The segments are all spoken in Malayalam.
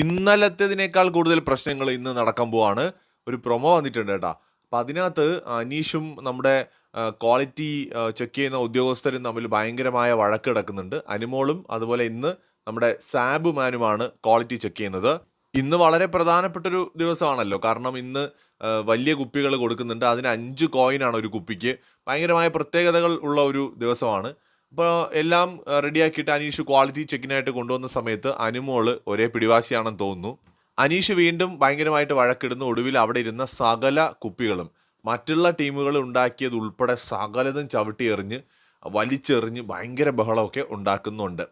ഇന്നലത്തേതിനേക്കാൾ കൂടുതൽ പ്രശ്നങ്ങൾ ഇന്ന് നടക്കാൻ പോവാണ്. ഒരു പ്രൊമോ വന്നിട്ടുണ്ട് കേട്ടോ. അപ്പം അതിനകത്ത് അനീഷും നമ്മുടെ ക്വാളിറ്റി ചെക്ക് ചെയ്യുന്ന ഉദ്യോഗസ്ഥരും തമ്മിൽ ഭയങ്കരമായ വഴക്ക് കിടക്കുന്നുണ്ട്. അനുമോളും അതുപോലെ ഇന്ന് നമ്മുടെ സാബ് മാനുമാണ് ക്വാളിറ്റി ചെക്ക് ചെയ്യുന്നത്. ഇന്ന് വളരെ പ്രധാനപ്പെട്ടൊരു ദിവസമാണല്ലോ. കാരണം ഇന്ന് വലിയ കുപ്പികൾ കൊടുക്കുന്നുണ്ട്. അതിന് അഞ്ച് കോയിനാണ് ഒരു കുപ്പിക്ക്. ഭയങ്കരമായ പ്രത്യേകതകൾ ഉള്ള ഒരു ദിവസമാണ്. അപ്പോൾ എല്ലാം റെഡിയാക്കിയിട്ട് അനീഷ് ക്വാളിറ്റി ചെക്കിനായിട്ട് കൊണ്ടുവന്ന സമയത്ത് അനുമോൾ ഒരേ പിടിവാശിയാണെന്ന് തോന്നുന്നു. അനീഷ് വീണ്ടും ഭയങ്കരമായിട്ട് വഴക്കിടുന്നു. ഒടുവിൽ അവിടെ ഇരുന്ന സകല കുപ്പികളും മറ്റുള്ള ടീമുകൾ ഉണ്ടാക്കിയത് ഉൾപ്പെടെ സകലതും ചവിട്ടി എറിഞ്ഞ് വലിച്ചെറിഞ്ഞ് ഭയങ്കര ബഹളമൊക്കെ ഉണ്ടാക്കുന്നുണ്ട്.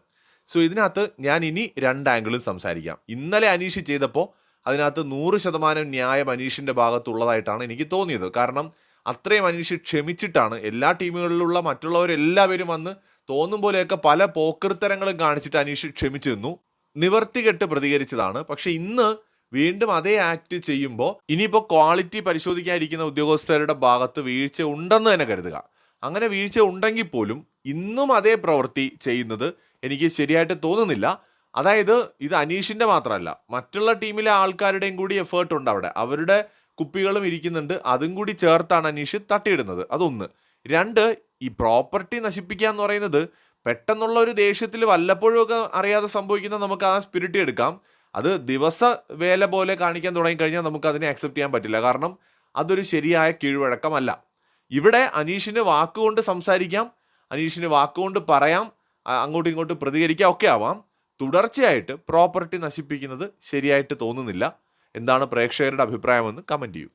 സോ ഇതിനകത്ത് ഞാൻ ഇനി രണ്ട് ആംഗിളും സംസാരിക്കാം. ഇന്നലെ അനീഷ് ചെയ്തപ്പോൾ അതിനകത്ത് നൂറ് ശതമാനം ന്യായം അനീഷിന്റെ ഭാഗത്തുള്ളതായിട്ടാണ് എനിക്ക് തോന്നിയത്. കാരണം അത്രയും അനീഷ് ക്ഷമിച്ചിട്ടാണ് എല്ലാ ടീമുകളിലുള്ള മറ്റുള്ളവരെല്ലാവരും വന്ന് തോന്നും പോലെയൊക്കെ പല പോക്കൃത്തരങ്ങളും കാണിച്ചിട്ട് അനീഷ് ക്ഷമിച്ചു നിന്നു നിവർത്തികെട്ട് പ്രതികരിച്ചതാണ്. പക്ഷെ ഇന്ന് വീണ്ടും അതേ ആക്ട് ചെയ്യുമ്പോൾ ഇനിയിപ്പോൾ ക്വാളിറ്റി പരിശോധിക്കാതിരിക്കുന്ന ഉദ്യോഗസ്ഥരുടെ ഭാഗത്ത് വീഴ്ച ഉണ്ടെന്ന് തന്നെ കരുതുക. അങ്ങനെ വീഴ്ച ഉണ്ടെങ്കിൽ പോലും ഇന്നും അതേ പ്രവൃത്തി ചെയ്യുന്നത് എനിക്ക് ശരിയായിട്ട് തോന്നുന്നില്ല. അതായത് ഇത് അനീഷിന്റെ മാത്രമല്ല മറ്റുള്ള ടീമിലെ ആൾക്കാരുടെയും കൂടി എഫേർട്ട് ഉണ്ട് അവിടെ. അവരുടെ കുപ്പികളും ഇരിക്കുന്നുണ്ട്. അതും കൂടി ചേർത്താണ് അനീഷ് തട്ടിയിടുന്നത്. അതൊന്ന്. രണ്ട് ഈ പ്രോപ്പർട്ടി നശിപ്പിക്കുക എന്ന് പറയുന്നത് പെട്ടെന്നുള്ള ഒരു ദേഷ്യത്തിൽ വല്ലപ്പോഴും ഒക്കെ അറിയാതെ സംഭവിക്കുന്ന നമുക്ക് ആ സ്പിരിറ്റ് എടുക്കാം. അത് ദിവസ വേല പോലെ കാണിക്കാൻ തുടങ്ങിക്കഴിഞ്ഞാൽ നമുക്ക് അതിനെ അക്സെപ്റ്റ് ചെയ്യാൻ പറ്റില്ല. കാരണം അതൊരു ശരിയായ കീഴ്വഴക്കമല്ല. ഇവിടെ അനീഷിന് വാക്കുകൊണ്ട് സംസാരിക്കാം. അനീഷിന് വാക്കുകൊണ്ട് പറയാം. അങ്ങോട്ടും ഇങ്ങോട്ടും പ്രതികരിക്കാം. ഒക്കെ ആവാം. തുടർച്ചയായിട്ട് പ്രോപ്പർട്ടി നശിപ്പിക്കുന്നത് ശരിയായിട്ട് തോന്നുന്നില്ല. എന്താണ് പ്രേക്ഷകരുടെ അഭിപ്രായമെന്ന് കമന്റ് ചെയ്യൂ.